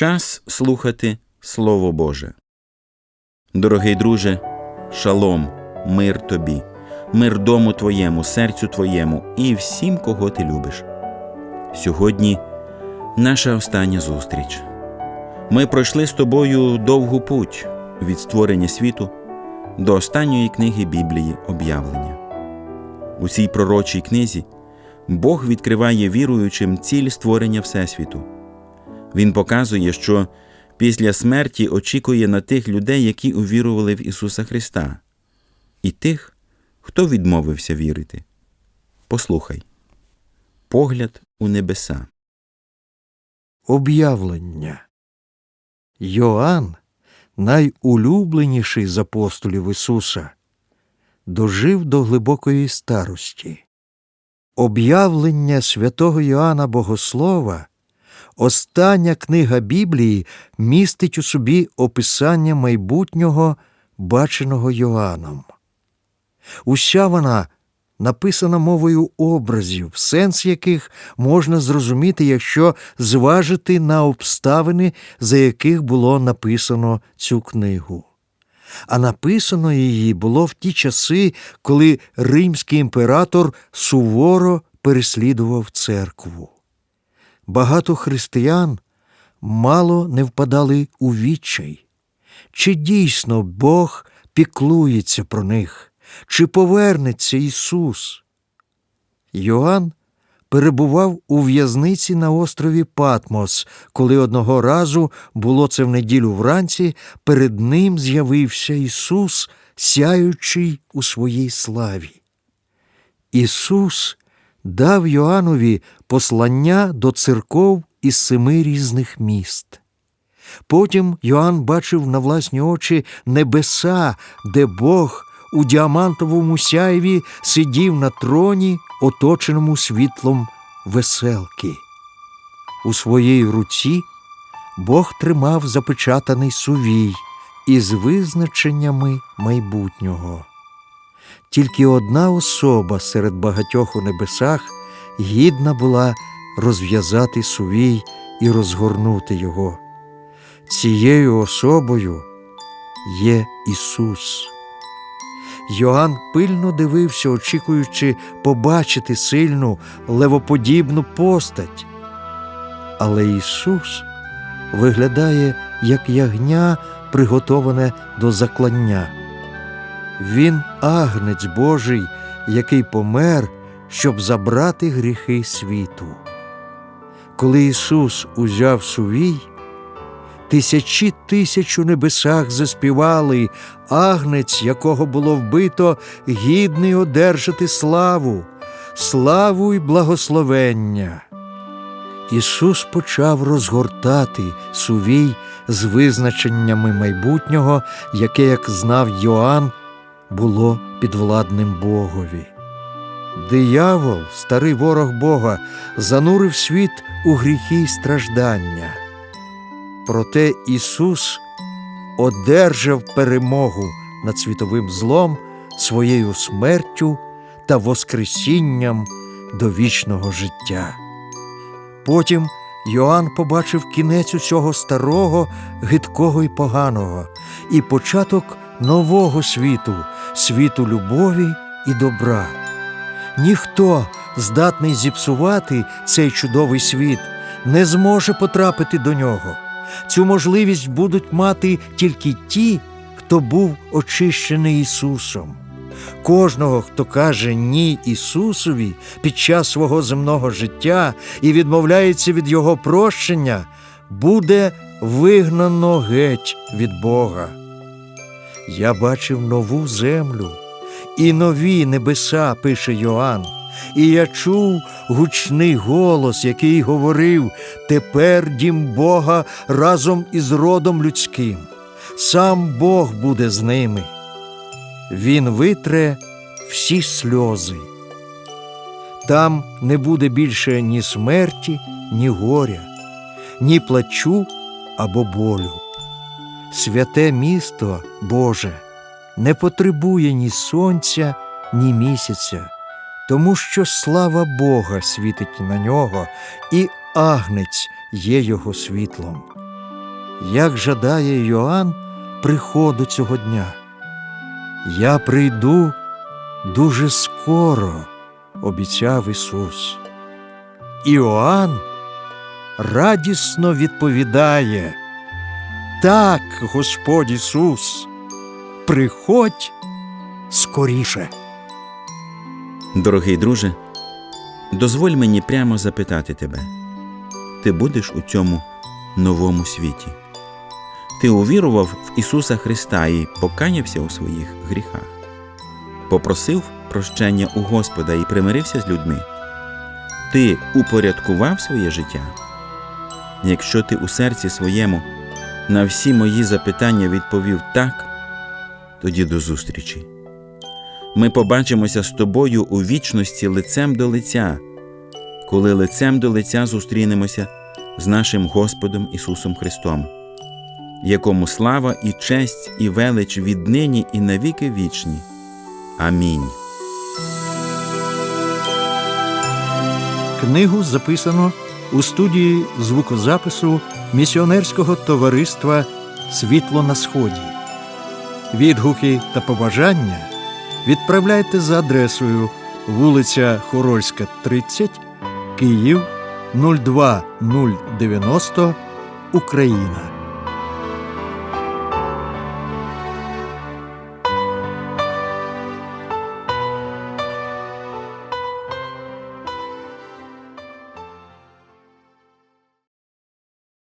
Час слухати Слово Боже. Дорогий друже, шалом, мир тобі, мир дому твоєму, серцю твоєму і всім, кого ти любиш. Сьогодні наша остання зустріч. Ми пройшли з тобою довгу путь від створення світу до останньої книги Біблії об'явлення. У цій пророчій книзі Бог відкриває віруючим ціль створення Всесвіту. Він показує, що після смерті очікує на тих людей, які увірували в Ісуса Христа, і тих, хто відмовився вірити. Послухай погляд у небеса. Об'явлення. Йоанн, найулюбленіший з апостолів Ісуса, дожив до глибокої старості. Об'явлення святого Йоанна Богослова, остання книга Біблії, містить у собі описання майбутнього, баченого Йоанном. Уся вона написана мовою образів, сенс яких можна зрозуміти, якщо зважити на обставини, за яких було написано цю книгу. А написано її було в ті часи, коли римський імператор суворо переслідував церкву. Багато християн мало не впадали у відчай. Чи дійсно Бог піклується про них? Чи повернеться Ісус? Йоанн перебував у в'язниці на острові Патмос, коли одного разу, було це в неділю вранці, перед ним з'явився Ісус, сяючий у своїй славі. Ісус дав Йоаннові послання до церков із семи різних міст. Потім Йоанн бачив на власні очі небеса, де Бог у діамантовому сяєві сидів на троні, оточеному світлом веселки. У своїй руці Бог тримав запечатаний сувій із визначеннями майбутнього. Тільки одна особа серед багатьох у небесах гідна була розв'язати сувій і розгорнути його. Цією особою є Ісус. Йоанн пильно дивився, очікуючи побачити сильну левоподібну постать. Але Ісус виглядає як ягня, приготоване до заклання. Він агнець Божий, який помер, щоб забрати гріхи світу. Коли Ісус узяв сувій, Тисячі тисяч у небесах заспівали, агнець, якого було вбито, гідний одержати славу, славу й благословення. Ісус почав розгортати сувій з визначеннями майбутнього, яке, як знав Йоанн, було підвладним Богові. Диявол, старий ворог Бога, занурив світ у гріхи й страждання. Проте Ісус одержав перемогу над світовим злом своєю смертю та Воскресінням до вічного життя. Потім Йоанн побачив кінець усього старого, гидкого і поганого, і початок нового світу, світу любові і добра. Ніхто, здатний зіпсувати цей чудовий світ, не зможе потрапити до нього. Цю можливість будуть мати тільки ті, хто був очищений Ісусом. Кожного, хто каже ні Ісусові під час свого земного життя і відмовляється від Його прощення, буде вигнано геть від Бога. Я бачив нову землю і нові небеса, пише Йоанн. І я чув гучний голос, який говорив тепер дім Бога разом із родом людським. Сам Бог буде з ними. Він витре всі сльози. Там не буде більше ні смерті, ні горя, ні плачу або болю. Святе місто Боже не потребує ні сонця, ні місяця тому що слава Бога світить на нього, і агнець є його світлом. як жадає Йоанн приходу цього дня. Я прийду дуже скоро, обіцяв Ісус. Іоанн радісно відповідає Так, Господь Ісус, приходь скоріше. Дорогий друже, дозволь мені прямо запитати тебе: ти будеш у цьому новому світі? Ти увірував в Ісуса Христа і покаявся у своїх гріхах, попросив прощення у Господа і примирився з людьми. Ти упорядкував своє життя? Якщо ти у серці своєму на всі мої запитання відповів так, тоді до зустрічі. Ми побачимося з тобою у вічності лицем до лиця, коли лицем до лиця зустрінемося з нашим Господом Ісусом Христом, якому слава і честь і велич віднині і навіки вічні. Амінь. Книгу записано у студії звукозапису місіонерського товариства Світло на Сході. Відгуки та побажання відправляйте за адресою вулиця Хорольська, 30, Київ 02090, Україна.